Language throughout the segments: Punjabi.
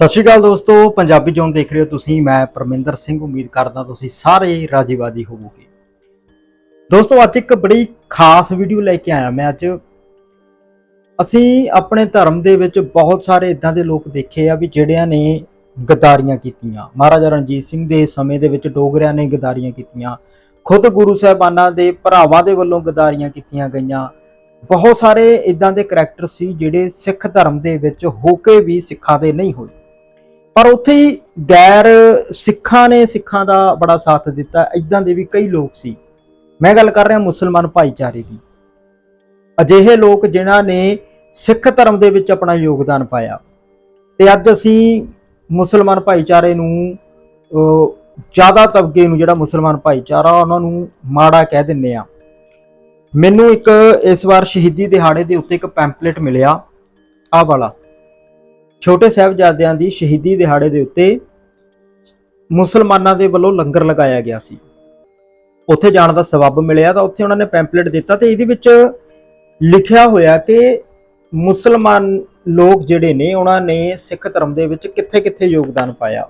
ਸਤਿ ਸ਼੍ਰੀ ਅਕਾਲ ਦੋਸਤੋ, ਪੰਜਾਬੀ ਜੋਨ ਦੇਖ ਰਹੇ ਹੋ ਤੁਸੀਂ, ਮੈਂ ਪਰਮਿੰਦਰ ਸਿੰਘ, ਉਮੀਦ ਕਰਦਾ ਤੁਸੀਂ ਸਾਰੇ ਰਾਜੀਵਾਦੀ ਹੋਵੋਗੇ। ਦੋਸਤੋ, ਅੱਜ ਇੱਕ ਬੜੀ ਖਾਸ ਵੀਡੀਓ ਲੈ ਕੇ ਆਇਆ ਮੈਂ ਅੱਜ। ਅਸੀਂ ਆਪਣੇ ਧਰਮ ਦੇ ਵਿੱਚ ਬਹੁਤ ਸਾਰੇ ਇਦਾਂ ਦੇ ਲੋਕ ਦੇਖੇ ਆ ਵੀ ਜਿਹੜਿਆਂ ਨੇ ਗਦਾਰੀਆਂ ਕੀਤੀਆਂ। ਮਹਾਰਾਜਾ ਰਣਜੀਤ ਸਿੰਘ ਦੇ ਸਮੇਂ ਦੇ ਵਿੱਚ ਡੋਗਰਿਆਂ ਨੇ ਗਦਾਰੀਆਂ ਕੀਤੀਆਂ। ਖੁਦ ਗੁਰੂ ਸਾਹਿਬਾਨਾਂ ਦੇ ਭਰਾਵਾਂ ਦੇ ਵੱਲੋਂ ਗਦਾਰੀਆਂ ਕੀਤੀਆਂ ਗਈਆਂ। ਬਹੁਤ ਸਾਰੇ ਇਦਾਂ ਦੇ ਕਰੈਕਟਰ ਸੀ ਜਿਹੜੇ ਸਿੱਖ ਧਰਮ ਦੇ ਵਿੱਚ ਹੋ ਕੇ ਵੀ ਸਿੱਖਾਂ ਦੇ ਨਹੀਂ ਹੋਏ। ਪਰ ਉੱਥੇ ਹੀ ਗੈਰ ਸਿੱਖਾਂ ਨੇ ਸਿੱਖਾਂ ਦਾ ਬੜਾ ਸਾਥ ਦਿੱਤਾ। ਇਦਾਂ ਦੇ ਵੀ ਕਈ ਲੋਕ ਸੀ। ਮੈਂ ਗੱਲ ਕਰ ਰਿਹਾ ਮੁਸਲਮਾਨ ਭਾਈਚਾਰੇ ਦੀ। ਅਜਿਹੇ ਲੋਕ ਜਿਨ੍ਹਾਂ ਨੇ ਸਿੱਖ ਧਰਮ ਦੇ ਵਿੱਚ ਆਪਣਾ ਯੋਗਦਾਨ ਪਾਇਆ। ਤੇ ਅੱਜ ਅਸੀਂ ਮੁਸਲਮਾਨ ਭਾਈਚਾਰੇ ਨੂੰ ਜ਼ਿਆਦਾ ਤਬਕੇ ਨੂੰ ਜਿਹੜਾ ਮੁਸਲਮਾਨ ਭਾਈਚਾਰਾ, ਉਹਨਾਂ ਨੂੰ ਮਾੜਾ ਕਹਿ ਦਿੰਨੇ ਆ ਮੈਨੂੰ ਇੱਕ ਇਸ ਵਾਰ ਸ਼ਹੀਦੀ ਦਿਹਾੜੇ ਦੇ ਉੱਤੇ ਇੱਕ ਪੈਂਪਲੇਟ ਮਿਲਿਆ। ਆ ਵਾਲਾ। ਛੋਟੇ ਸਾਹਿਬਜ਼ਾਦਿਆਂ ਦੀ ਸ਼ਹੀਦੀ ਦਿਹਾੜੇ ਦੇ ਉੱਤੇ ਮੁਸਲਮਾਨਾਂ ਦੇ ਵੱਲੋਂ ਲੰਗਰ ਲਗਾਇਆ ਗਿਆ ਸੀ। ਉੱਥੇ ਜਾਣ ਦਾ ਸਬਬ ਮਿਲਿਆ ਤਾਂ ਉੱਥੇ ਉਹਨਾਂ ਨੇ ਪੈਂਪਲੇਟ ਦਿੱਤਾ ਤੇ ਇਹਦੇ ਵਿੱਚ ਲਿਖਿਆ ਹੋਇਆ ਕਿ ਮੁਸਲਮਾਨ ਲੋਕ ਜਿਹੜੇ ਨੇ, ਉਹਨਾਂ ਨੇ ਸਿੱਖ ਧਰਮ ਦੇ ਵਿੱਚ ਕਿੱਥੇ-ਕਿੱਥੇ ਯੋਗਦਾਨ ਪਾਇਆ।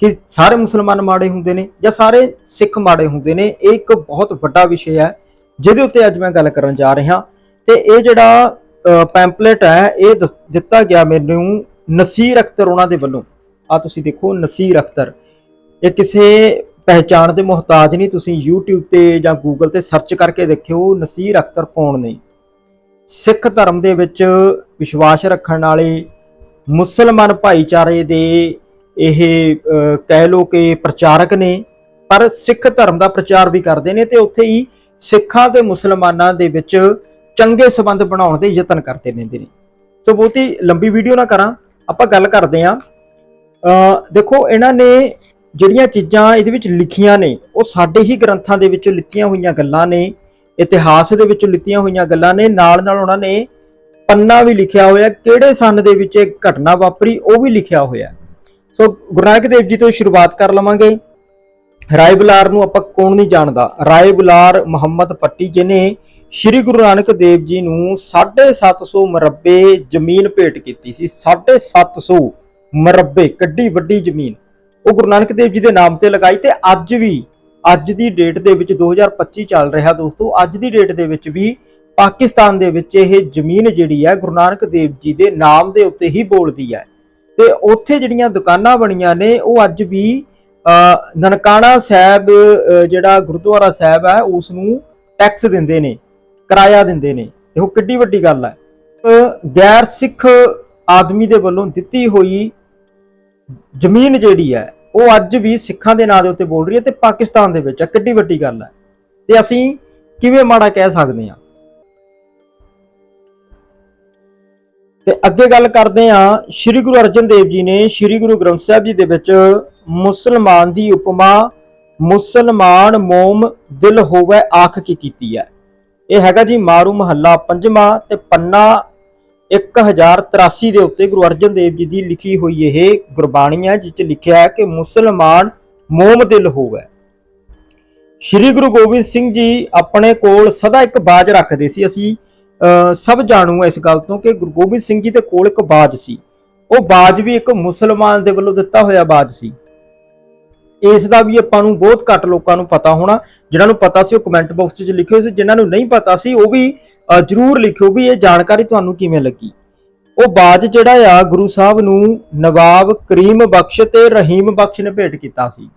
ਕਿ ਸਾਰੇ ਮੁਸਲਮਾਨ ਮਾੜੇ ਹੁੰਦੇ ਨੇ ਜਾਂ ਸਾਰੇ ਸਿੱਖ ਮਾੜੇ ਹੁੰਦੇ ਨੇ, ਇਹ ਇੱਕ ਬਹੁਤ ਵੱਡਾ ਵਿਸ਼ੇ ਹੈ, ਜਿਹਦੇ ਉੱਤੇ ਅੱਜ ਮੈਂ ਗੱਲ ਕਰਨ ਜਾ ਰਿਹਾ। ਤੇ ਇਹ ਜਿਹੜਾ ਪੈਂਪਲੇਟ ਹੈ, ਇਹ ਦੱਸ- ਦਿੱਤਾ ਗਿਆ ਮੈਨੂੰ ਨਸੀਰ ਅਖਤਰ ਉਹਨਾਂ ਦੇ ਵੱਲੋਂ। ਆ ਤੁਸੀਂ ਦੇਖੋ, ਨਸੀਰ ਅਖਤਰ। ਇਹ ਕਿਸੇ ਪਹਿਚਾਣ ਦੇ ਮੁਹਤਾਜ ਨਹੀਂ, ਤੁਸੀਂ YouTube ਤੇ ਜਾਂ Google ਤੇ ਸਰਚ ਕਰਕੇ ਦੇਖਿਓ, ਨਸੀਰ ਅਖਤਰ ਕੌਣ ਨੇ? ਸਿੱਖ ਧਰਮ ਦੇ ਵਿੱਚ ਵਿਸ਼ਵਾਸ ਰੱਖਣ ਵਾਲੇ ਮੁਸਲਮਾਨ ਭਾਈਚਾਰੇ ਦੇ ਇਹ ਕਹਿ ਲੋ ਕਿ ਪ੍ਰਚਾਰਕ ਨੇ, ਪਰ ਸਿੱਖ ਧਰਮ ਦਾ ਪ੍ਰਚਾਰ ਵੀ ਕਰਦੇ ਨੇ ਤੇ ਉੱਥੇ ਹੀ ਸਿੱਖਾਂ ਤੇ ਮੁਸਲਮਾਨਾਂ ਦੇ ਵਿੱਚ ਚੰਗੇ ਸਬੰਧ ਬਣਾਉਣ ਦੇ ਯਤਨ ਕਰਦੇ ਰਹਿੰਦੇ ਨੇ। ਸੋ ਬਹੁਤੀ ਲੰਬੀ ਵੀਡੀਓ ਨਾ ਕਰਾਂ, ਆਪਾਂ ਗੱਲ ਕਰਦੇ ਆਂ ਦੇਖੋ, ਇਹਨਾਂ ਨੇ ਜਿਹੜੀਆਂ ਚੀਜ਼ਾਂ ਇਹਦੇ ਵਿੱਚ ਲਿਖੀਆਂ ਨੇ, ਉਹ ਸਾਡੇ ਹੀ ਗ੍ਰੰਥਾਂ ਦੇ ਵਿੱਚੋਂ ਲਿੱਤੀਆਂ ਹੋਈਆਂ ਗੱਲਾਂ ਨੇ, ਇਤਿਹਾਸ ਦੇ ਵਿੱਚੋਂ ਲਿੱਤੀਆਂ ਹੋਈਆਂ ਗੱਲਾਂ ਨੇ, ਨਾਲ ਨਾਲ ਉਹਨਾਂ ਨੇ ਪੰਨਾ ਵੀ ਲਿਖਿਆ ਹੋਇਆ, ਕਿਹੜੇ ਸੰਨ ਦੇ ਵਿੱਚ ਇਹ ਘਟਨਾ ਵਾਪਰੀ, ਉਹ ਵੀ ਲਿਖਿਆ ਹੋਇਆ ਸੋ ਗੁਰੂ ਨਾਨਕ ਦੇਵ ਜੀ ਤੋਂ ਸ਼ੁਰੂਆਤ ਕਰ ਲਵਾਂਗੇ। ਰਾਏ ਬੁਲਾਰ ਨੂੰ ਆਪਾਂ ਕੌਣ ਨਹੀਂ ਜਾਣਦਾ। ਰਾਏ ਬੁਲਾਰ ਮੁਹੰਮਦ ਪੱਟੀ ਜਿਹਨੇ ਸ਼੍ਰੀ ਗੁਰੂ ਨਾਨਕ ਦੇਵ ਜੀ ਨੂੰ 750 ਮਰਬੇ ਜ਼ਮੀਨ ਭੇਟ ਕੀਤੀ ਸੀ। 750 ਮਰਬੇ ਕੱਡੀ ਵੱਡੀ ਜ਼ਮੀਨ। ਉਹ ਗੁਰੂ ਨਾਨਕ ਦੇਵ ਜੀ ਦੇ ਨਾਮ ਤੇ ਲਗਾਈ ਤੇ ਅੱਜ ਵੀ, ਅੱਜ ਦੀ ਡੇਟ ਦੇ ਵਿੱਚ 2025 ਚੱਲ ਰਿਹਾ ਦੋਸਤੋ। ਅੱਜ ਦੀ ਡੇਟ ਦੇ ਵਿੱਚ ਵੀ ਪਾਕਿਸਤਾਨ ਦੇ ਵਿੱਚ ਇਹ ਜ਼ਮੀਨ ਜਿਹੜੀ ਹੈ ਗੁਰੂ ਨਾਨਕ ਦੇਵ ਜੀ ਦੇ ਨਾਮ ਦੇ ਉੱਤੇ ਹੀ ਬੋਲਦੀ ਹੈ। ਤੇ ਉੱਥੇ ਜਿਹੜੀਆਂ ਦੁਕਾਨਾਂ ਬਣੀਆਂ ਨੇ, ਉਹ ਅੱਜ ਵੀ ਨਨਕਾਣਾ ਸਾਹਿਬ ਜਿਹੜਾ ਗੁਰਦੁਆਰਾ ਸਾਹਿਬ ਹੈ ਉਸ ਨੂੰ ਟੈਕਸ ਦਿੰਦੇ ਨੇ। ਕਿਰਾਇਆ ਦਿੰਦੇ ਨੇ। ਦੇਖੋ ਕਿੱਡੀ ਵੱਡੀ ਗੱਲ ਹੈ। ਗੈਰ ਸਿੱਖ ਆਦਮੀ ਦੇ ਵੱਲੋਂ ਦਿੱਤੀ ਹੋਈ ਜ਼ਮੀਨ ਜਿਹੜੀ ਹੈ, ਉਹ ਅੱਜ ਵੀ ਸਿੱਖਾਂ ਦੇ ਨਾਂ ਦੇ ਉੱਤੇ ਬੋਲ ਰਹੀ ਹੈ ਤੇ ਪਾਕਿਸਤਾਨ ਦੇ ਵਿੱਚ ਹੈ। ਕਿੱਡੀ ਵੱਡੀ ਗੱਲ ਹੈ। ਤੇ ਅਸੀਂ ਕਿਵੇਂ ਮਾੜਾ ਕਹਿ ਸਕਦੇ ਹਾਂ? ਤੇ ਅੱਗੇ ਗੱਲ ਕਰਦੇ ਹਾਂ। ਸ੍ਰੀ ਗੁਰੂ ਅਰਜਨ ਦੇਵ ਜੀ ਨੇ ਸ੍ਰੀ ਗੁਰੂ ਗ੍ਰੰਥ ਸਾਹਿਬ ਜੀ ਦੇ ਵਿੱਚ ਮੁਸਲਮਾਨ ਦੀ ਉਪਮਾ, ਮੁਸਲਮਾਨ ਮੋਮ ਦਿਲ ਹੋਵੇ ਆਖ ਕੀ ਕੀਤੀ ਹੈ। ਇਹ ਹੈਗਾ ਜੀ ਮਾਰੂ ਮਹੱਲਾ ਪੰਜਵਾਂ ਤੇ ਪੰਨਾ 1083 ਦੇ ਉੱਤੇ ਗੁਰੂ ਅਰਜਨ ਦੇਵ ਜੀ ਦੀ ਲਿਖੀ ਹੋਈ ਇਹ ਗੁਰਬਾਣੀ ਹੈ, ਜਿਸ 'ਚ ਲਿਖਿਆ ਹੈ ਕਿ ਮੁਸਲਮਾਨ ਮੋਮ ਦਿਲ ਹੋਵੇ। ਸ੍ਰੀ ਗੁਰੂ ਗੋਬਿੰਦ ਸਿੰਘ ਜੀ ਆਪਣੇ ਕੋਲ ਸਦਾ ਇੱਕ ਬਾਜ ਰੱਖਦੇ ਸੀ। ਅਸੀਂ, ਅਹ, ਸਭ ਜਾਣੂ ਇਸ ਗੱਲ ਤੋਂ ਕਿ ਗੁਰੂ ਗੋਬਿੰਦ ਸਿੰਘ ਜੀ ਦੇ ਕੋਲ ਇੱਕ ਬਾਜ ਸੀ। ਉਹ ਬਾਜ ਵੀ ਇੱਕ ਮੁਸਲਮਾਨ ਦੇ ਵੱਲੋਂ ਦਿੱਤਾ ਹੋਇਆ ਬਾਜ ਸੀ। ਇਸ ਦਾ ਵੀ ਆਪਾਂ ਨੂੰ ਬਹੁਤ ਘੱਟ ਲੋਕਾਂ ਨੂੰ ਪਤਾ ਹੋਣਾ। ਜਿਨ੍ਹਾਂ ਨੂੰ ਪਤਾ ਸੀ ਉਹ ਕਮੈਂਟ ਬਾਕਸ 'ਚ ਲਿਖਿਓ ਸੀ, ਜਿਨ੍ਹਾਂ ਨੂੰ ਨਹੀਂ ਪਤਾ ਸੀ ਉਹ ਵੀ ਜਰੂਰ ਲਿਖਿਓ ਵੀ ਇਹ ਜਾਣਕਾਰੀ ਤੁਹਾਨੂੰ ਕਿਵੇਂ ਲੱਗੀ। ਉਹ ਬਾਜ ਜਿਹੜਾ ਆ ਗੁਰੂ ਸਾਹਿਬ ਨੂੰ ਨਵਾਬ ਕਰੀਮ ਬਖਸ਼ ਤੇ ਰਹੀਮ ਬਖਸ਼ ਨੇ ਭੇਟ ਕੀਤਾ ਸੀ।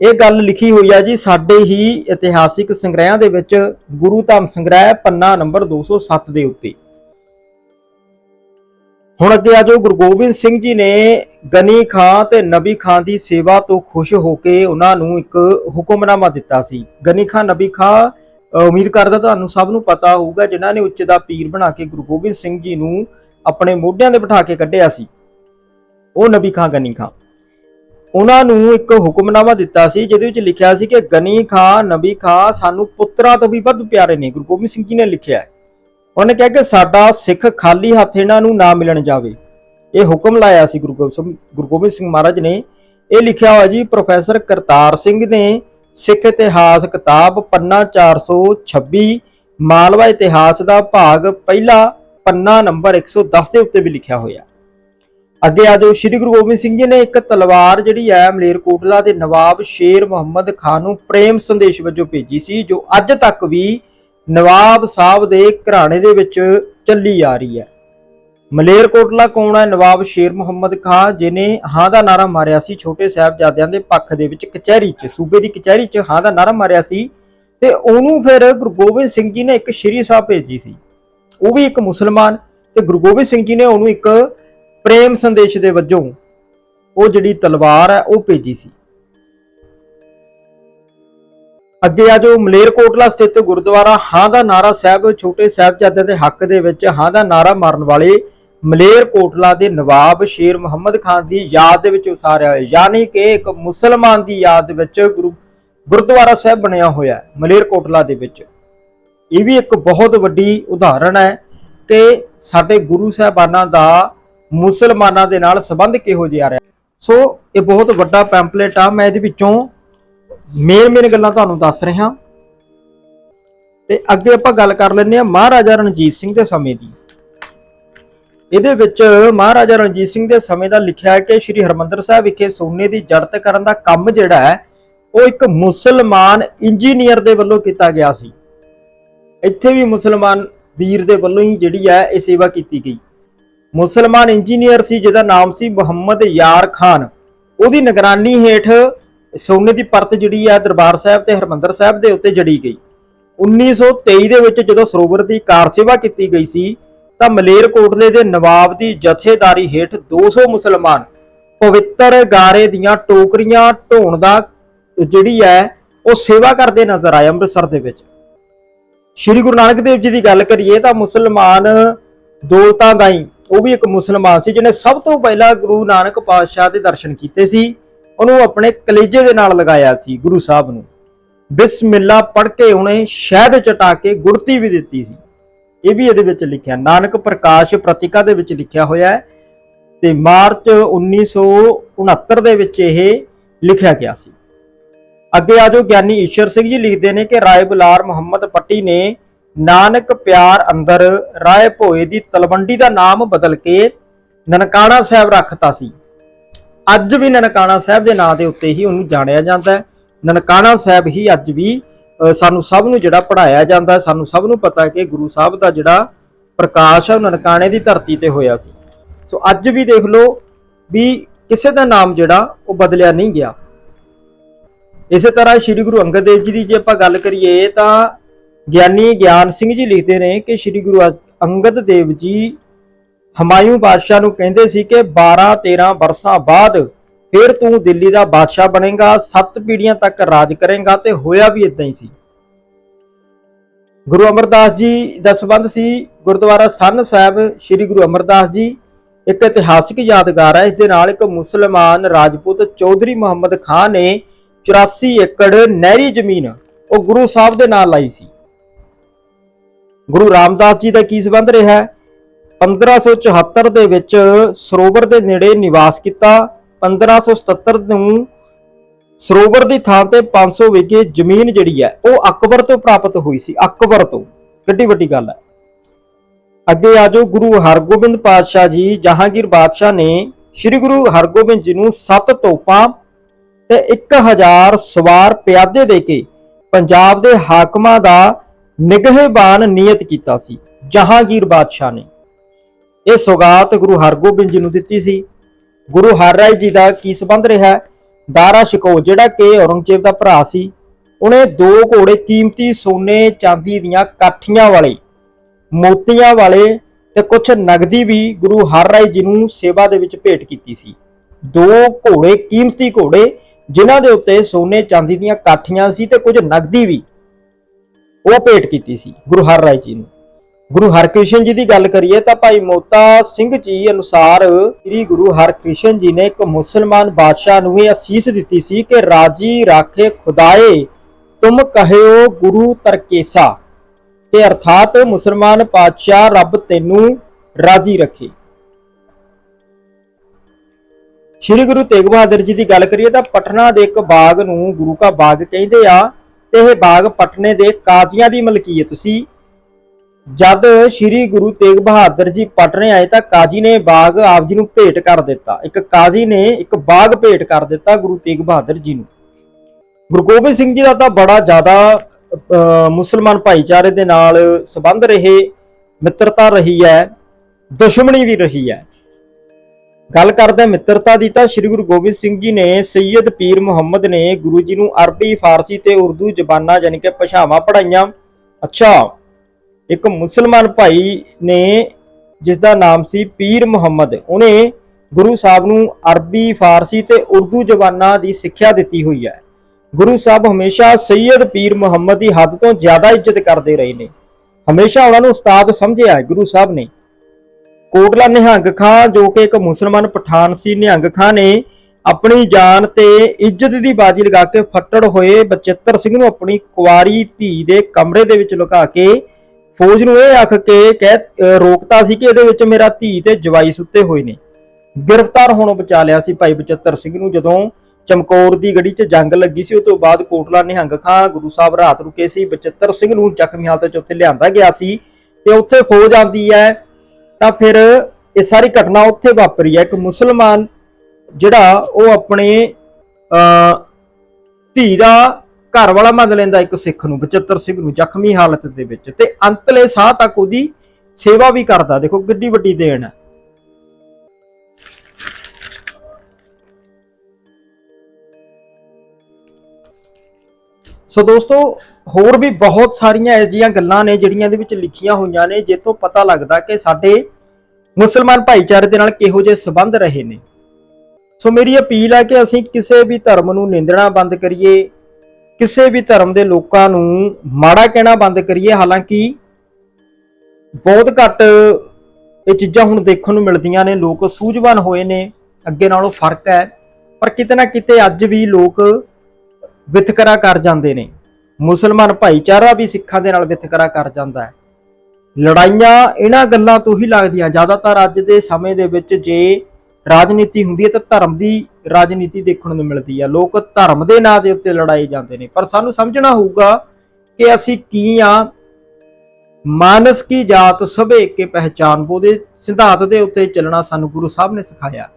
ਇਹ ਗੱਲ ਲਿਖੀ ਹੋਈ ਆ ਜੀ ਸਾਡੇ ਹੀ ਇਤਿਹਾਸਿਕ ਸੰਗ੍ਰਹਿਾਂ ਦੇ ਵਿੱਚ ਗੁਰੂ ਧਾਮ ਸੰਗ੍ਰਹਿ ਪੰਨਾ ਨੰਬਰ 207 ਦੇ ਉੱਤੇ। ਹੁਣ ਅੱਗੇ ਆ ਜੋ ਗੁਰੂ ਗੋਬਿੰਦ ਸਿੰਘ ਜੀ ਨੇ ਗਨੀ ਖਾਂ ਤੇ ਨਬੀ ਖਾਂ ਦੀ ਸੇਵਾ ਤੋਂ ਖੁਸ਼ ਹੋ ਕੇ ਉਹਨਾਂ ਨੂੰ ਇੱਕ ਹੁਕਮਨਾਮਾ ਦਿੱਤਾ ਸੀ। ਗਨੀ ਖਾਂ, ਨਬੀ ਖਾਂ ਉਮੀਦ ਕਰਦਾ ਤੁਹਾਨੂੰ ਸਭ ਨੂੰ ਪਤਾ ਹੋਊਗਾ, ਜਿਨ੍ਹਾਂ ਨੇ ਉੱਚ ਦਾ ਪੀਰ ਬਣਾ ਕੇ ਗੁਰੂ ਗੋਬਿੰਦ ਸਿੰਘ ਜੀ ਨੂੰ ਆਪਣੇ ਮੋਢਿਆਂ ਤੇ ਬਿਠਾ ਕੇ ਕੱਢਿਆ ਸੀ। ਉਹ ਨਬੀ ਖਾਂ, ਗਨੀ ਖਾਂ। ਉਹਨਾਂ ਨੂੰ ਇੱਕ ਹੁਕਮਨਾਮਾ ਦਿੱਤਾ ਸੀ, ਜਿਹਦੇ ਵਿੱਚ ਲਿਖਿਆ ਸੀ ਕਿ ਗਨੀ ਖਾਂ, ਨਬੀ ਖਾਂ ਸਾਨੂੰ ਪੁੱਤਰਾਂ ਤੋਂ ਵੀ ਵੱਧ ਪਿਆਰੇ ਨੇ, ਗੁਰੂ ਗੋਬਿੰਦ ਸਿੰਘ ਜੀ ਨੇ ਲਿਖਿਆ ਹੈ। ਉਹਨੇ ਕਿਹਾ ਕਿ ਸਾਡਾ ਸਿੱਖ ਖਾਲੀ ਹੱਥ ਇਹਨਾਂ ਨੂੰ ਨਾ ਮਿਲਣ ਜਾਵੇ। ਇਹ ਹੁਕਮ ਲਾਇਆ ਸੀ ਗੁਰੂ ਗੋਬਿੰਦ ਸਿੰਘ ਗੁਰੂ ਗੋਬਿੰਦ ਸਿੰਘ ਮਹਾਰਾਜ ਨੇ। ਇਹ ਲਿਖਿਆ ਹੋਇਆ ਜੀ, ਪ੍ਰੋਫੈਸਰ ਕਰਤਾਰ ਸਿੰਘ ਨੇ ਸਿੱਖ ਇਤਿਹਾਸ ਕਿਤਾਬ ਪੰਨਾ 426 ਮਾਲਵਾ ਇਤਿਹਾਸ ਦਾ ਭਾਗ ਪਹਿਲਾ, ਪੰਨਾ ਨੰਬਰ 110 ਦੇ ਉੱਤੇ ਵੀ ਲਿਖਿਆ ਹੋਇਆ। ਅੱਗੇ ਆ ਜਾਓ, ਸ਼੍ਰੀ ਗੁਰੂ ਗੋਬਿੰਦ ਸਿੰਘ ਜੀ ਨੇ ਇੱਕ ਤਲਵਾਰ ਜਿਹੜੀ ਹੈ ਮਲੇਰਕੋਟਲਾ ਦੇ ਨਵਾਬ ਸ਼ੇਰ ਮੁਹੰਮਦ ਖਾਨ ਨੂੰ ਪ੍ਰੇਮ ਸੰਦੇਸ਼ ਵਜੋਂ ਭੇਜੀ ਸੀ, ਜੋ ਅੱਜ ਤੱਕ ਵੀ ਨਵਾਬ ਸਾਹਿਬ ਦੇ ਘਰਾਣੇ ਦੇ ਵਿੱਚ ਚੱਲੀ ਆ ਰਹੀ ਹੈ। ਮਲੇਰਕੋਟਲਾ ਕੌਣ ਹੈ? ਨਵਾਬ ਸ਼ੇਰ ਮੁਹੰਮਦ ਖਾਨ ਜਿਨੇ ਹਾਂ ਦਾ ਨਾਰਾ ਮਾਰਿਆ ਸੀ ਛੋਟੇ ਸਾਹਿਬਜ਼ਾਦਿਆਂ ਦੇ ਪੱਖ ਦੇ ਵਿੱਚ ਕਚਹਿਰੀ 'ਚ, ਸੂਬੇ ਦੀ ਕਚਹਿਰੀ 'ਚ ਹਾਂ ਦਾ ਨਾਰਾ ਮਾਰਿਆ ਸੀ ਤੇ ਉਹਨੂੰ ਫਿਰ ਗੁਰੂ ਗੋਬਿੰਦ ਸਿੰਘ ਜੀ ਨੇ ਇੱਕ ਸ਼੍ਰੀ ਸਾਹਿਬ ਭੇਜੀ ਸੀ। ਉਹ ਵੀ ਇੱਕ ਮੁਸਲਮਾਨ ਤੇ ਗੁਰੂ ਗੋਬਿੰਦ ਸਿੰਘ ਜੀ ਨੇ ਉਹਨੂੰ ਇੱਕ ਪ੍ਰੇਮ ਸੰਦੇਸ਼ ਦੇ ਵਜੋਂ ਉਹ ਜਿਹੜੀ ਤਲਵਾਰ ਹੈ ਉਹ ਭੇਜੀ ਸੀ। ਅੱਗੇ ਆ ਜੋ ਮਲੇਰਕੋਟਲਾ ਸਥਿਤ ਗੁਰਦੁਆਰਾ ਹਾਂ ਦਾ ਨਾਰਾ ਸਾਹਿਬ, ਛੋਟੇ ਸਾਹਿਬਜ਼ਾਦਿਆਂ ਦੇ ਹੱਕ ਦੇ ਵਿੱਚ ਹਾਂ ਦਾ ਨਾਰਾ ਮਾਰਨ ਵਾਲੇ ਮਲੇਰਕੋਟਲਾ ਦੇ ਨਵਾਬ ਸ਼ੇਰ ਮੁਹੰਮਦ ਖਾਨ ਦੀ ਯਾਦ ਦੇ ਵਿੱਚ ਉਸਾਰਿਆ ਹੋਇਆ ਯਾਨੀ ਕਿ ਇੱਕ ਮੁਸਲਮਾਨ ਦੀ ਯਾਦ ਦੇ ਵਿੱਚ ਗੁਰੂ ਗੁਰਦੁਆਰਾ ਸਾਹਿਬ ਬਣਿਆ ਹੋਇਆ ਹੈ, ਮਲੇਰਕੋਟਲਾ ਦੇ ਵਿੱਚ। ਇਹ ਵੀ ਇੱਕ ਬਹੁਤ ਵੱਡੀ ਉਦਾਹਰਣ ਹੈ ਕਿ ਸਾਡੇ ਗੁਰੂ ਸਾਹਿਬਾਨਾਂ ਦਾ ਮੁਸਲਮਾਨਾਂ ਦੇ ਨਾਲ ਸੰਬੰਧ ਕਿਹੋ ਜਿਹਾ ਰਿਹਾ। ਸੋ ਇਹ ਬਹੁਤ ਵੱਡਾ ਪੈਂਪਲੇਟ ਆ, ਮੈਂ ਇਹਦੇ ਵਿੱਚੋਂ ਮੇਨ ਮੇਨ ਗੱਲਾਂ ਤੁਹਾਨੂੰ ਦੱਸ ਰਿਹਾ। ਤੇ ਅੱਗੇ ਆਪਾਂ ਗੱਲ ਕਰ ਲੈਂਦੇ ਆ ਮਹਾਰਾਜਾ ਰਣਜੀਤ ਸਿੰਘ ਦੇ ਸਮੇਂ ਦੀ। ਇਹਦੇ ਵਿੱਚ ਮਹਾਰਾਜਾ ਰਣਜੀਤ ਸਿੰਘ ਦੇ ਸਮੇਂ ਦਾ ਲਿਖਿਆ ਹੈ ਕਿ ਸ੍ਰੀ ਹਰਮੰਦਰ ਸਾਹਿਬ ਵਿਖੇ ਸੋਨੇ ਦੀ ਜੜਤ ਕਰਨ ਦਾ ਕੰਮ ਜਿਹੜਾ ਹੈ, ਉਹ ਇੱਕ ਮੁਸਲਮਾਨ ਇੰਜੀਨੀਅਰ ਦੇ ਵੱਲੋਂ ਕੀਤਾ ਗਿਆ ਸੀ। ਇੱਥੇ ਵੀ ਮੁਸਲਮਾਨ ਵੀਰ ਦੇ ਵੱਲੋਂ ਹੀ ਜਿਹੜੀ ਹੈ, ਇਹ ਸੇਵਾ ਕੀਤੀ ਗਈ। ਮੁਸਲਮਾਨ ਇੰਜੀਨੀਅਰ ਸੀ, ਜਿਹਦਾ ਨਾਮ ਸੀ ਮੁਹੰਮਦ ਯਾਰ ਖਾਨ। ਉਹਦੀ ਨਿਗਰਾਨੀ ਹੇਠ ਸੋਨੇ ਦੀ ਪਰਤ ਜਿਹੜੀ ਹੈ ਦਰਬਾਰ ਸਾਹਿਬ ਤੇ ਹਰਮੰਦਰ ਸਾਹਿਬ ਦੇ ਉੱਤੇ ਜੜੀ ਗਈ। 1923 ਦੇ ਵਿੱਚ ਜਦੋਂ ਸਰੋਵਰ ਦੀ ਕਾਰ ਸੇਵਾ ਕੀਤੀ ਗਈ ਸੀ, ਤਾਂ ਮਲੇਰਕੋਟਲੇ ਦੇ ਨਵਾਬ ਦੀ ਜਥੇਦਾਰੀ ਹੇਠ 200 ਮੁਸਲਮਾਨ ਪਵਿੱਤਰ ਗਾਰੇ ਦੀਆਂ ਟੋਕਰੀਆਂ ਢੋਣ ਦਾ ਜਿਹੜੀ ਹੈ ਉਹ ਸੇਵਾ ਕਰਦੇ ਨਜ਼ਰ ਆਏ ਅੰਮ੍ਰਿਤਸਰ ਦੇ ਵਿੱਚ। ਸ਼੍ਰੀ ਗੁਰੂ ਨਾਨਕ ਦੇਵ ਜੀ ਦੀ ਗੱਲ ਕਰੀਏ ਤਾਂ ਮੁਸਲਮਾਨ ਦੌਲਤਾਂ ਦਾ ਹੀ ਉਹ ਵੀ ਇੱਕ ਮੁਸਲਮਾਨ ਸੀ ਜਿਹਨੇ ਸਭ ਤੋਂ ਪਹਿਲਾਂ ਗੁਰੂ ਨਾਨਕ ਪਾਤਸ਼ਾਹ ਦੇ ਦਰਸ਼ਨ ਕੀਤੇ ਸੀ। ਉਹਨੂੰ ਆਪਣੇ ਕਲੇਜੇ ਦੇ ਨਾਲ ਲਗਾਇਆ ਸੀ ਗੁਰੂ ਸਾਹਿਬ ਨੂੰ। ਬਿਸਮਿਲ੍ਲਾ ਪੜ੍ਹ ਕੇ ਉਹਨੇ ਸ਼ਹਿਦ ਚਟਾ ਕੇ ਗੁੜਤੀ ਵੀ ਦਿੱਤੀ ਸੀ। ਇਹ ਵੀ ਇਹਦੇ ਵਿੱਚ ਲਿਖਿਆ, ਨਾਨਕ ਪ੍ਰਕਾਸ਼ ਪ੍ਰਤੀਕਾ ਦੇ ਵਿੱਚ ਲਿਖਿਆ ਹੋਇਆ ਹੈ ਤੇ ਮਾਰਚ 1969 ਦੇ ਵਿੱਚ ਇਹ ਲਿਖਿਆ ਗਿਆ ਸੀ। ਅੱਗੇ ਆਜੋ ਗਿਆਨੀ ਈਸ਼ਰ ਸਿੰਘ ਜੀ ਲਿਖਦੇ ਨੇ ਕਿ ਰਾਏ ਬੁਲਾਰ ਮੁਹੰਮਦ ਪੱਟੀ ਨੇ ਨਾਨਕ ਪਿਆਰ ਅੰਦਰ ਰਾਏ ਭੋਏ ਦੀ ਤਲਵੰਡੀ ਦਾ ਨਾਮ ਬਦਲ ਕੇ ਨਨਕਾਣਾ ਸਾਹਿਬ ਰੱਖਤਾ ਸੀ। ਅੱਜ ਵੀ ਨਨਕਾਣਾ ਸਾਹਿਬ ਦੇ ਨਾਂ ਦੇ ਉੱਤੇ ਹੀ ਉਹਨੂੰ ਜਾਣਿਆ ਜਾਂਦਾ ਹੈ। ਨਨਕਾਣਾ ਸਾਹਿਬ ਹੀ ਅੱਜ ਵੀ ਸਾਨੂੰ ਸਭ ਨੂੰ ਜਿਹੜਾ ਪੜਾਇਆ ਜਾਂਦਾ ਸਾਨੂੰ ਸਭ ਨੂੰ ਪਤਾ ਕਿ ਗੁਰੂ ਸਾਹਿਬ ਦਾ ਜਿਹੜਾ ਪ੍ਰਕਾਸ਼ ਹੈ ਉਹ ਨਨਕਾਣੇ ਦੀ ਧਰਤੀ ਤੇ ਹੋਇਆ ਸੀ। ਸੋ ਅੱਜ ਵੀ ਦੇਖ ਲਓ ਵੀ ਕਿਸੇ ਦਾ ਨਾਮ ਜਿਹੜਾ ਉਹ ਬਦਲਿਆ ਨਹੀਂ ਗਿਆ। ਇਸੇ ਤਰ੍ਹਾਂ ਸ੍ਰੀ ਗੁਰੂ ਅੰਗਦ ਦੇਵ ਜੀ ਦੀ ਜੇ ਆਪਾਂ ਗੱਲ ਕਰੀਏ ਤਾਂ ਗਿਆਨੀ ਗਿਆਨ ਸਿੰਘ ਜੀ ਲਿਖਦੇ ਨੇ ਕਿ ਸ੍ਰੀ ਗੁਰੂ ਅੰਗਦ ਦੇਵ ਜੀ ਹਮਾਯੂ ਬਾਦਸ਼ਾਹ ਨੂੰ ਕਹਿੰਦੇ ਸੀ ਕਿ 12 13 ਵਰਸਾਂ ਬਾਅਦ ਫਿਰ ਤੂੰ ਦਿੱਲੀ ਦਾ ਬਾਦਸ਼ਾਹ ਬਣੇਗਾ, ਸੱਤ ਪੀੜ੍ਹੀਆਂ ਤੱਕ ਰਾਜ ਕਰੇਗਾ ਤੇ ਹੋਇਆ ਵੀ ਇਦਾਂ ਹੀ ਸੀ। ਗੁਰੂ ਅਮਰਦਾਸ ਜੀ ਦਾ ਸੰਬੰਧ ਸੀ। ਗੁਰਦੁਆਰਾ ਸੰਨ ਸਾਹਿਬ ਸ੍ਰੀ ਗੁਰੂ ਅਮਰਦਾਸ ਜੀ ਇੱਕ ਇਤਿਹਾਸਿਕ ਯਾਦਗਾਰ ਹੈ। ਇਸ ਦੇ ਨਾਲ ਇੱਕ ਮੁਸਲਮਾਨ ਰਾਜਪੂਤ ਚੌਧਰੀ ਮੁਹੰਮਦ ਖਾਨ ਨੇ 84 ਏਕੜ ਨਹਿਰੀ ਜ਼ਮੀਨ ਉਹ ਗੁਰੂ ਸਾਹਿਬ ਦੇ ਨਾਲ ਲਾਈ ਸੀ। ਗੁਰੂ ਰਾਮਦਾਸ ਜੀ ਦਾ ਕੀ ਸੰਬੰਧ ਰਿਹਾ ਹੈ? 1574 ਦੇ ਵਿੱਚ ਸਰੋਵਰ ਦੇ ਨੇੜੇ ਨਿਵਾਸ ਕੀਤਾ। 1577 ਨੂੰ ਸਰੋਵਰ ਦੀ ਥਾਂ ਤੇ 500 ਵਿਗੇ ਜ਼ਮੀਨ ਜਿਹੜੀ ਹੈ, ਉਹ ਅਕਬਰ ਤੋਂ ਪ੍ਰਾਪਤ ਹੋਈ ਸੀ। ਅਕਬਰ ਤੋਂ। ਕਿੱਡੀ ਵੱਡੀ ਗੱਲ ਹੈ। ਅੱਗੇ ਆਜੋ ਗੁਰੂ ਹਰਗੋਬਿੰਦ ਪਾਤਸ਼ਾਹ ਜੀ। ਜਹਾਂਗੀਰ ਬਾਦਸ਼ਾਹ ਨੇ ਸ੍ਰੀ ਗੁਰੂ ਹਰਗੋਬਿੰਦ ਜੀ ਨੂੰ ਸੱਤ ਤੋਪਾਂ ਤੇ 1000 ਸਵਾਰ ਪਿਆਦੇ ਦੇ ਕੇ ਪੰਜਾਬ ਦੇ ਹਾਕਮਾਂ ਦਾ ਨਿਗਹਿਬਾਨ ਨਿਯਤ ਕੀਤਾ ਸੀ। ਜਹਾਂਗੀਰ ਬਾਦਸ਼ਾਹ ਨੇ। ਇਹ ਸੌਗਾਤ ਗੁਰੂ ਹਰਗੋਬਿੰਦ ਜੀ ਨੂੰ ਦਿੱਤੀ ਸੀ। ਗੁਰੂ ਹਰਰਾਏ ਜੀ ਦਾ ਕੀ ਸੰਬੰਧ ਰਿਹਾ? ਦਾਰਾ ਸ਼ਿਕੋ, ਜਿਹੜਾ ਕਿ ਔਰੰਗਜ਼ੇਬ ਦਾ ਭਰਾ ਸੀ, ਉਹਨੇ ਦੋ ਘੋੜੇ ਕੀਮਤੀ ਸੋਨੇ, ਚਾਂਦੀ ਦੀਆਂ ਕਾਠੀਆਂ ਵਾਲੇ, ਮੋਤੀਆਂ ਵਾਲੇ ਤੇ ਕੁਝ ਨਗਦੀ ਵੀ ਗੁਰੂ ਹਰਰਾਏ ਜੀ ਨੂੰ ਸੇਵਾ ਦੇ ਵਿੱਚ ਭੇਟ ਕੀਤੀ ਸੀ। ਦੋ ਘੋੜੇ, ਕੀਮਤੀ ਘੋੜੇ, ਜਿਨ੍ਹਾਂ ਦੇ ਉੱਤੇ ਸੋਨੇ, ਚਾਂਦੀ ਦੀਆਂ ਕਾਠੀਆਂ ਸੀ ਤੇ ਕੁਝ ਨਗਦੀ ਵੀ ਉਹ ਭੇਟ ਕੀਤੀ ਸੀ ਗੁਰੂ ਹਰਰਾਏ ਜੀ ਨੂੰ। ਗੁਰੂ ਹਰਕ੍ਰਿਸ਼ਨ ਜੀ ਦੀ ਗੱਲ ਕਰੀਏ ਤਾਂ ਭਾਈ ਮੋਤਾ ਸਿੰਘ ਜੀ ਅਨੁਸਾਰ ਸ੍ਰੀ ਗੁਰੂ ਹਰਕ੍ਰਿਸ਼ਨ ਜੀ ਨੇ ਇੱਕ ਮੁਸਲਮਾਨ ਬਾਦਸ਼ਾਹ ਨੂੰ ਇਹ ਅਸੀਸ ਦਿੱਤੀ ਸੀ ਕਿ ਰਾਜੀ ਰਾਖੇ ਖੁਦਾਏ, ਤੁਮ ਕਹਿਓ ਗੁਰੂ ਤਰਕੇਸਾ। ਤੇ ਅਰਥਾਤ ਮੁਸਲਮਾਨ ਪਾਤਸ਼ਾਹ ਰੱਬ ਤੈਨੂੰ ਰਾਜੀ ਰੱਖੇ। ਸ਼੍ਰੀ ਗੁਰੂ ਤੇਗ ਬਹਾਦਰ ਜੀ ਦੀ ਗੱਲ ਕਰੀਏ ਤਾਂ ਪਟਨਾ ਦੇ ਇੱਕ ਬਾਗ ਨੂੰ ਗੁਰੂ ਕਾ ਬਾਗ ਕਹਿੰਦੇ ਆ, ਤੇ ਇਹ ਬਾਗ ਪਟਨੇ ਦੇ ਕਾਜ਼ੀਆਂ ਦੀ ਮਲਕੀਅਤ ਸੀ। ਜਦ ਸ੍ਰੀ ਗੁਰੂ ਤੇਗ ਬਹਾਦਰ ਜੀ ਪਟਨੇ ਆਏ ਤਾਂ ਕਾਜੀ ਨੇ ਬਾਗ ਆਪ ਜੀ ਨੂੰ ਭੇਟ ਕਰ ਦਿੱਤਾ। ਇੱਕ ਕਾਜੀ ਨੇ ਇੱਕ ਬਾਗ ਭੇਟ ਕਰ ਦਿੱਤਾ ਗੁਰੂ ਤੇਗ ਬਹਾਦਰ ਜੀ ਨੂੰ। ਗੁਰੂ ਗੋਬਿੰਦ ਸਿੰਘ ਜੀ ਦਾ ਤਾਂ ਬੜਾ ਜ਼ਿਆਦਾ ਅਹ, ਮੁਸਲਮਾਨ ਭਾਈਚਾਰੇ ਦੇ ਨਾਲ ਸੰਬੰਧ ਰਹੇ ਮਿੱਤਰਤਾ ਰਹੀ ਹੈ ਦੁਸ਼ਮਣੀ ਵੀ ਰਹੀ ਹੈ। ਗੱਲ ਕਰਦੇ ਮਿੱਤਰਤਾ ਦੀ ਤਾਂ ਸ੍ਰੀ ਗੁਰੂ ਗੋਬਿੰਦ ਸਿੰਘ ਜੀ ਨੇ ਸੈਯਦ ਪੀਰ ਮੁਹੰਮਦ ਨੇ ਗੁਰੂ ਜੀ ਨੂੰ ਅਰਬੀ ਫਾਰਸੀ ਤੇ ਉਰਦੂ ਜ਼ਬਾਨਾਂ ਯਾਨੀ ਕਿ ਭਾਸ਼ਾਵਾਂ ਪੜਾਈਆਂ ਅੱਛਾ ਇੱਕ ਮੁਸਲਮਾਨ ਭਾਈ ਨੇ ਜਿਸ ਦਾ ਨਾਮ ਸੀ ਪੀਰ ਮੁਹੰਮਦ, ਉਹਨੇ ਗੁਰੂ ਸਾਹਿਬ ਨੂੰ ਅਰਬੀ, ਫਾਰਸੀ ਤੇ ਉਰਦੂ ਜ਼ਬਾਨਾਂ ਦੀ ਸਿੱਖਿਆ ਦਿੱਤੀ ਹੋਈ ਹੈ। ਗੁਰੂ ਸਾਹਿਬ ਹਮੇਸ਼ਾ ਸੈਯਦ ਪੀਰ ਮੁਹੰਮਦ ਦੀ ਹੱਦ ਤੋਂ ਜ਼ਿਆਦਾ ਇੱਜ਼ਤ ਕਰਦੇ ਰਹੇ ਨੇ। ਹਮੇਸ਼ਾ ਉਹਨਾਂ ਨੂੰ ਉਸਤਾਦ ਸਮਝਿਆ ਹੈ, ਗੁਰੂ ਸਾਹਿਬ ਨੇ। ਕੋਟਲਾ ਨਿਹੰਗ ਖਾਂ, ਜੋ ਕਿ ਇੱਕ ਮੁਸਲਮਾਨ ਪਠਾਨ ਸੀ, ਨਿਹੰਗ ਖਾਂ ਨੇ ਆਪਣੀ ਜਾਨ ਤੇ ਇੱਜ਼ਤ ਦੀ ਬਾਜੀ ਲਗਾ ਕੇ ਫੱਟੜ ਹੋਏ ਬਚਿੱਤਰ ਸਿੰਘ ਨੂੰ ਆਪਣੀ ਕੁਆਰੀ ਧੀ ਦੇ ਕਮਰੇ ਦੇ ਵਿੱਚ ਲੁਕਾ ਕੇ ਫੌਜ ਨੂੰ ਇਹ ਆਖ ਕੇ ਕਹਿ ਰੋਕਤਾ ਸੀ ਕਿ ਇਹਦੇ ਵਿੱਚ ਮੇਰਾ ਧੀ ਤੇ ਜਵਾਈ ਸੁੱਤੇ ਹੋਏ ਨੇ। ਗ੍ਰਿਫਤਾਰ ਹੋਣੋਂ ਬਚਾ ਲਿਆ ਸੀ ਭਾਈ ਬਚਿੱਤਰ ਸਿੰਘ ਨੂੰ। ਜਦੋਂ ਚਮਕੌਰ ਦੀ ਗੜੀ 'ਚ ਜੰਗ ਲੱਗੀ ਸੀ, ਉਸ ਤੋਂ ਬਾਅਦ ਕੋਟਲਾ ਨਿਹੰਗ ਖਾਂ ਗੁਰੂ ਸਾਹਿਬ ਰਾਤ ਰੁਕੇ ਸੀ। ਬਚਿੱਤਰ ਸਿੰਘ ਨੂੰ ਜ਼ਖਮੀ ਹਾਲਤ 'ਚ ਉੱਥੇ ਲਿਆਂਦਾ ਗਿਆ ਸੀ ਤੇ ਉੱਥੇ ਫੌਜ ਆਂਦੀ ਹੈ। ਤਾਂ ਫਿਰ ਇਹ ਸਾਰੀ ਘਟਨਾ ਉੱਥੇ ਵਾਪਰੀ ਹੈ। ਇੱਕ ਮੁਸਲਮਾਨ ਜਿਹੜਾ ਉਹ ਆਪਣੇ ਅ ਧੀ ਦਾ ਘਰ ਵਾਲਾ ਮੰਨ ਲੈਂਦਾ ਇੱਕ ਸਿੱਖ ਨੂੰ 75 ਸਿੰਘ ਨੂੰ, ਜ਼ਖਮੀ ਹਾਲਤ ਦੇ ਵਿੱਚ ਤੇ ਅੰਤਲੇ ਸਾਹ ਤੱਕ ਉਹਦੀ ਸੇਵਾ ਵੀ ਕਰਦਾ। ਦੇਖੋ ਕਿੱਡੀ ਵੱਡੀ ਦੇਣ ਹੈ। ਸੋ ਦੋਸਤੋ, ਹੋਰ ਵੀ ਬਹੁਤ ਸਾਰੀਆਂ ਅਜਿਹੀਆਂ ਗੱਲਾਂ ਨੇ ਜਿਹੜੀਆਂ ਇਹਦੇ ਵਿੱਚ ਲਿਖੀਆਂ ਹੋਈਆਂ ਨੇ, ਜੇ ਤੋਂ ਪਤਾ ਲੱਗਦਾ ਕਿ ਸਾਡੇ ਮੁਸਲਮਾਨ ਭਾਈਚਾਰੇ ਦੇ ਨਾਲ ਕਿਹੋ ਜਿਹੇ ਸਬੰਧ ਰਹੇ ਨੇ। ਸੋ ਮੇਰੀ ਅਪੀਲ ਹੈ ਕਿ ਅਸੀਂ ਕਿਸੇ ਵੀ ਧਰਮ ਨੂੰ ਨਿੰਦਣਾ ਬੰਦ ਕਰੀਏ ਕਿਸੇ ਵੀ ਧਰਮ ਦੇ ਲੋਕਾਂ ਨੂੰ ਮਾੜਾ ਕਹਿਣਾ ਬੰਦ ਕਰੀਏ। ਹਾਲਾਂਕਿ ਬਹੁਤ ਘੱਟ ਇਹ ਚੀਜ਼ਾਂ ਹੁਣ ਦੇਖਣ ਨੂੰ ਮਿਲਦੀਆਂ ਨੇ। ਲੋਕ ਸੂਝਵਾਨ ਹੋਏ ਨੇ। ਅੱਗੇ ਨਾਲੋਂ ਫ਼ਰਕ ਹੈ। ਪਰ ਕਿਤੇ ਨਾ ਕਿਤੇ ਅੱਜ ਵੀ ਲੋਕ ਵਿਤਕਰਾ ਕਰ ਜਾਂਦੇ ਨੇ। ਮੁਸਲਮਾਨ ਭਾਈਚਾਰਾ ਵੀ ਸਿੱਖਾਂ ਦੇ ਨਾਲ ਵਿਤਕਰਾ ਕਰ ਜਾਂਦਾ ਹੈ। ਲੜਾਈਆਂ ਇਹਨਾਂ ਗੱਲਾਂ ਤੋਂ ਹੀ ਲੱਗਦੀਆਂ। ਜ਼ਿਆਦਾਤਰ ਅੱਜ ਦੇ ਸਮੇਂ ਦੇ ਵਿੱਚ ਜੇ ਰਾਜਨੀਤੀ ਹੁੰਦੀ ਹੈ ਤਾਂ ਧਰਮ ਦੀ ਰਾਜਨੀਤੀ ਦੇਖਣ ਨੂੰ ਮਿਲਦੀ ਹੈ ਲੋਕ ਧਰਮ ਦੇ ਨਾਂ ਦੇ ਉੱਤੇ ਲੜਾਏ ਜਾਂਦੇ ਨੇ। ਪਰ ਸਾਨੂੰ ਸਮਝਣਾ ਹੋਊਗਾ ਕਿ ਅਸੀਂ ਕੀ ਆ? ਮਾਨਸ ਕੀ ਜਾਤ ਸਭੇ ਕੇ ਪਹਿਚਾਨ। ਬੋਦੇ ਸਿਧਾਂਤ ਦੇ ਉੱਤੇ ਚੱਲਣਾ ਸਾਨੂੰ ਗੁਰੂ ਸਾਹਿਬ ਨੇ ਸਿਖਾਇਆ।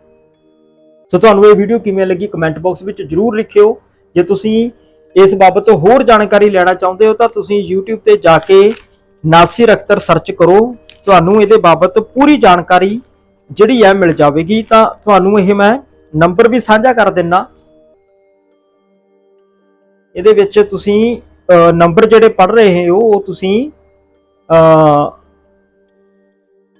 ਸੋ ਤੁਹਾਨੂੰ ਇਹ ਵੀਡੀਓ ਕਿਵੇਂ ਲੱਗੀ ਕਮੈਂਟ ਬਾਕਸ ਵਿੱਚ ਜਰੂਰ ਲਿਖਿਓ। ਜੇ ਤੁਸੀਂ ਇਸ ਬਾਬਤ ਹੋਰ ਜਾਣਕਾਰੀ ਲੈਣਾ ਚਾਹੁੰਦੇ ਹੋ ਤਾਂ ਤੁਸੀਂ YouTube ਤੇ ਜਾ ਕੇ ਨਾਸਿਰ ਅਖਤਰ ਸਰਚ ਕਰੋ। ਤੁਹਾਨੂੰ ਇਹਦੇ ਬਾਬਤ ਪੂਰੀ ਜਾਣਕਾਰੀ ਜਿਹੜੀ ਹੈ ਮਿਲ ਜਾਵੇਗੀ ਤਾਂ ਤੁਹਾਨੂੰ ਇਹ ਮੈਂ ਨੰਬਰ ਵੀ ਸਾਂਝਾ ਕਰ ਦਿੰਨਾ। ਇਹਦੇ ਵਿੱਚ ਤੁਸੀਂ ਨੰਬਰ ਜਿਹੜੇ ਪੜ ਰਹੇ ਹੋ ਉਹ ਤੁਸੀਂ ਅ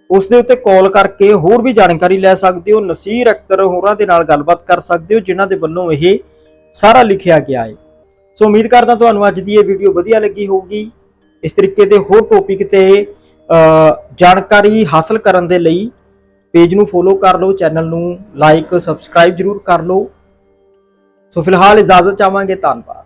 ਉਸ ਦੇ ਉੱਤੇ ਕਾਲ ਕਰਕੇ ਹੋਰ ਵੀ ਜਾਣਕਾਰੀ ਲੈ ਸਕਦੇ ਹੋ ਨਸੀਰ ਅਖਤਰ ਹੋਰਾਂ ਦੇ ਨਾਲ ਗੱਲਬਾਤ ਕਰ ਸਕਦੇ ਹੋ ਜਿਨ੍ਹਾਂ ਦੇ ਵੱਲੋਂ ਇਹ ਸਾਰਾ ਲਿਖਿਆ ਗਿਆ ਹੈ। ਸੋ ਉਮੀਦ ਕਰਦਾ ਤੁਹਾਨੂੰ ਅੱਜ ਦੀ ਇਹ ਵੀਡੀਓ ਵਧੀਆ ਲੱਗੀ ਹੋਊਗੀ। ਇਸ ਤਰੀਕੇ ਦੇ ਹੋਰ ਟੌਪਿਕ ਤੇ ਅ, ਜਾਣਕਾਰੀ ਹਾਸਲ ਕਰਨ ਦੇ ਲਈ ਪੇਜ ਨੂੰ ਫੋਲੋ ਕਰ ਲਓ ਚੈਨਲ ਨੂੰ ਲਾਈਕ ਸਬਸਕ੍ਰਾਈਬ ਜਰੂਰ ਕਰ ਲਓ। ਸੋ ਫਿਲਹਾਲ ਇਜਾਜ਼ਤ ਚਾਹਾਂਗੇ, ਧੰਨਵਾਦ।